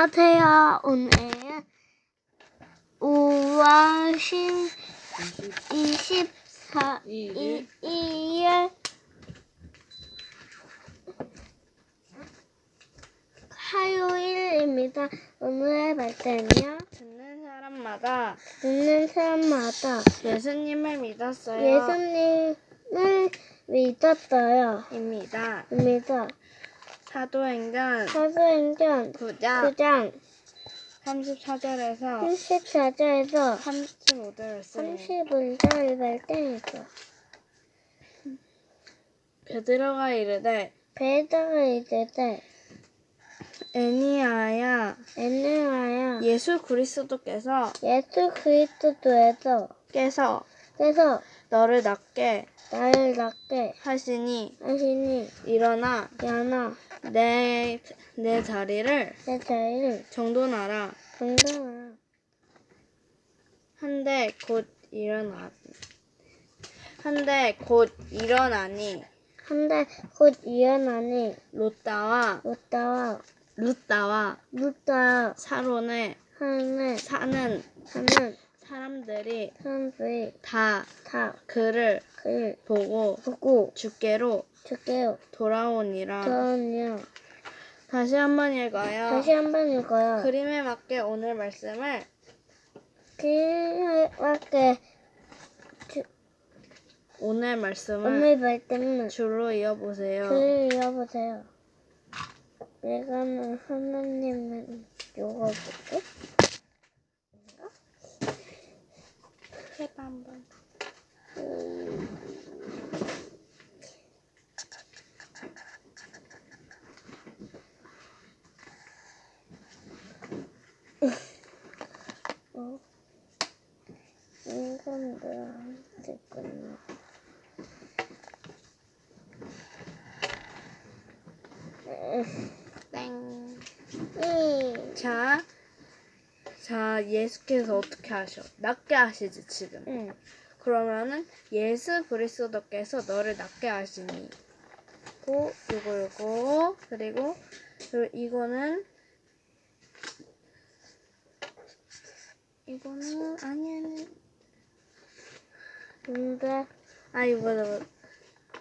안녕하세요. 오늘은 5월 10, 24, 이일. 2일 화요일입니다. 오늘의 말씀은요. 듣는 사람마다 듣는 사람마다 예수님을 믿었어요. 예수님을 믿었어요. 입니다. 입니다. 사도행전 사도행전 9장 9장 34절에서 34절에서 35절을 쓰요 35절 말씀이죠. 베드로가 이르되 베드로가 이르되 애니아야 애누아야 예수 그리스도께서 예수 그리스도에서 께서 그래서 너를 낫게 나를 낳게 하시니 하시니 일어나 야나 내, 내 자리를 내 자리를 정돈하라. 건강하라. 한데 곧 일어나 한데 곧 일어나니. 한데 곧 일어나니. 롯다와 못다와 룻다와 묻다 사론에 사는 하는 사람들이 사람들이 다 다 그를 그를 보고 보고 주께로 주게요 돌아오니라. 그러냐 다시 한번 읽어요. 다시 한번 읽어요 그림에 맞게 오늘 말씀을 그밖에 오늘 말씀을 오늘 말씀은 줄로 이어보세요. 글을 읽어보세요. 내가는 하나님을 읽어볼게. 해봐 한번. 어? 인간들한테 끝나. 땡. 이. 자, 자 예수께서 어떻게 하셔? 낫게 하시지 지금. 응. 그러면은 예수 그리스도께서 너를 낫게 하시니. 고 요거 요거 그리고 이거는 이거는 아니 아니 근데 아 이거 맞아 맞아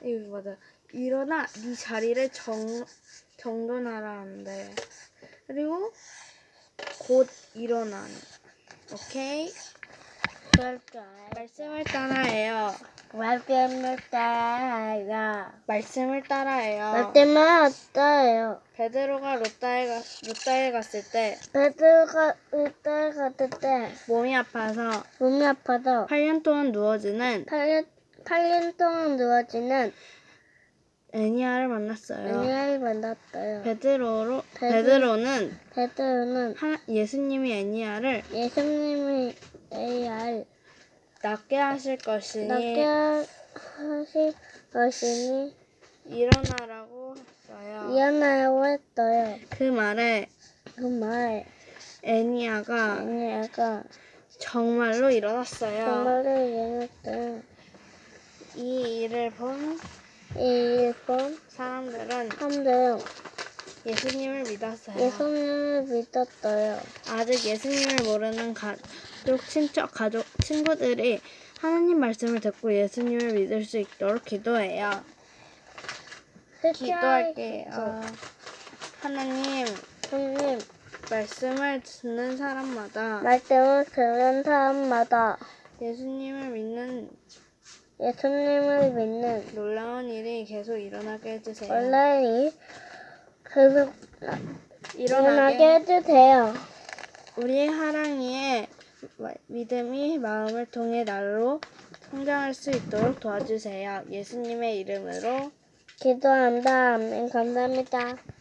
이거 맞아 일어나 네 자리를 정 정돈하라 하는데 그리고 곧 일어나니 오케이? 말씀을 따라해요 말씀을 따라요. 말씀을 따라해요 말씀을 어떠해요? 베드로가 롯다에 가, 롯다에 갔을 때 베드로가 의대 갔을 때 몸이 아파서 몸이 아파서 8년 동안 누워지는 8년, 8년 동안 누워지는 애니아를 만났어요 애니를 만났어요. 베드로로 베드- 베드로는 베드로는 하, 예수님이 애니아를 예수님이 AR 낫게 하실 것이니 낫게 하실 것이니 일어나라고 했어요. 일어나라고 했어요. 그 말에 그 말, 애니아가 애니가 정말로 일어났어요. 정말로 일어났어요. 이 일을 본이 일본 사람들은 사람들은 예수님을 믿었어요. 예수님을 믿었어요. 아직 예수님을 모르는 가족, 친척, 가족, 친구들이 하나님 말씀을 듣고 예수님을 믿을 수 있도록 기도해요. 기도할게요. 하나님, 하나님, 말씀을 듣는 사람마다 말씀을 듣는 사람마다 예수님을 믿는 예수님을 믿는 놀라운 일이 계속 일어나게 해주세요. 온라인이 계속 일어나게 해주세요. 우리 하랑이의 마- 믿음이 마음을 통해 날로 성장할 수 있도록 도와주세요. 예수님의 이름으로 기도한다. 아멘. 감사합니다.